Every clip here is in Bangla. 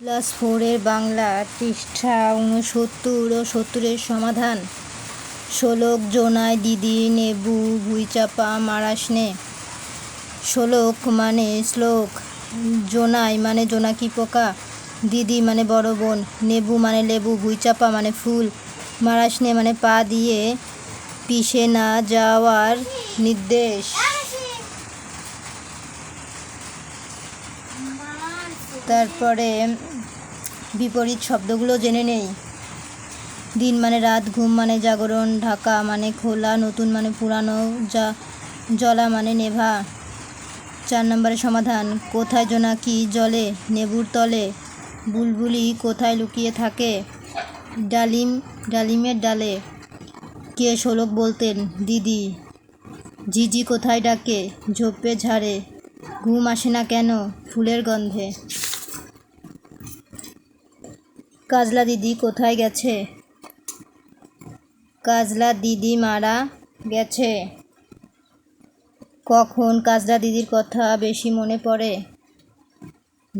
ক্লাস ফোরের বাংলা পৃষ্ঠা ঊনসত্তর ও সত্তরের সমাধান। শোলক জোনায় দিদি নেবু ভুইচাপা মারাসনে শোলক মানে শ্লোক, জোনাই মানে জোনাকি পোকা, দিদি মানে বড় বোন, নেবু মানে লেবু ভুইচাপা মানে ফুল মারাসনে মানে পা দিয়ে পিষে না যাওয়ার নির্দেশ। তারপরে বিপরীত শব্দগুলো জেনে নেই। দিন মানে রাত, ঘুম মানে জাগরণ, ঢাকা মানে খোলা, নতুন মানে পুরানো, যা জলা মানে নেভা। চার নম্বরের সমাধান, কোথায় জোনাকি জলে, নেবুর তলে, বুলবুলি কোথায় লুকিয়ে থাকে, ডালিম, ডালিমের ডালে। কে শোলক বলতেন, দিদি? ঝিঝি কোথায় ডাকে, ঝোপে ঝাড়ে, ঘুম আসে না কেন, ফুলের গন্ধে। কাজলা দিদি কোথায় গেছে? কাজলা দিদি মারা গেছে। কখন কাজলা দিদির কথা বেশি মনে পড়ে?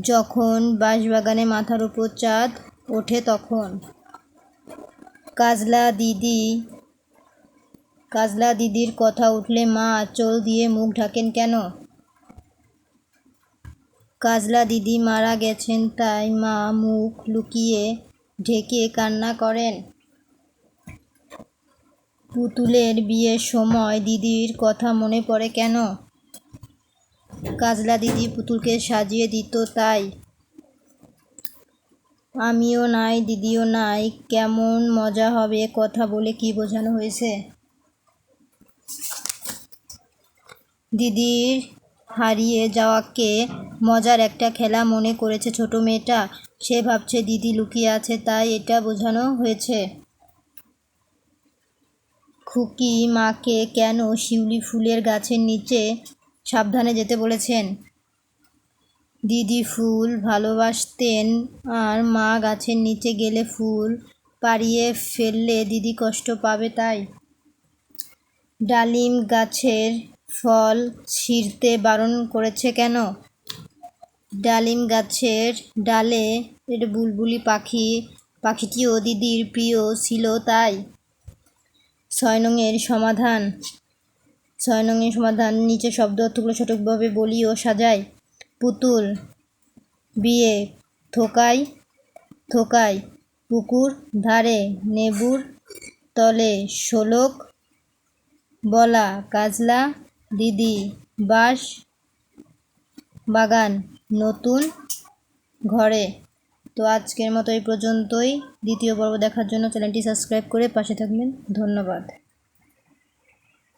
যখন বাঁশবাগানে মাথার উপর চাঁদ ওঠে তখন। কাজলা দিদি, কাজলা দিদির কথা উঠলে মা আঁচল দিয়ে মুখ ঢাকেন কেন? কাজলা দিদি মারা গেছেন, তাই মা মুখ লুকিয়ে ঢেকে কান্না করেন। পুতুলের বিয়ের সময় দিদির কথা মনে পড়ে কেন? কাজলা দিদি পুতুলকে সাজিয়ে দিত তাই। আমিও নাই, দিদিও নাই, কেমন মজা হবে কথা বলে কি বোঝানো হয়েছে? দিদির হারিয়ে যাওয়াকে মজার একটা খেলা মনে করেছে ছোট মেয়েটা। সে ভাবছে, দিদি লুকিয়ে আছে, তাই এটা বোঝানো হয়েছে। খুকি মাকে কেন শিউলি ফুলের গাছের নিচে সাবধানে যেতে বলেছেন? দিদি ফুল ভালোবাসতেন, আর মা গাছের নিচে গেলে ফুল পাড়িয়ে ফেললে দিদি কষ্ট পাবে তাই। ডালিম গাছের ফল ছিঁড়তে বারণ করেছে কেন? ডালিম গাছের ডালে বুলবুলি পাখি, পাখিটিও দিদির প্রিয় ছিল তাই। ছয় নংয়ের সমাধান। ছয় নংয়ের সমাধান নিচে শব্দ অর্থগুলো সঠিকভাবে বলি ও সাজাই। পুতুল, বিয়ে, থোকাই থোকাই, পুকুর, ধারে, নেবুর তলে, শোলক, বলা, কাজলা দিদি বাস বাগান, নতুন ঘরে। তো আজকের মতো এই পর্যন্তই। দ্বিতীয় পর্ব দেখার জন্য চ্যানেলটি সাবস্ক্রাইব করে পাশে থাকবেন। ধন্যবাদ।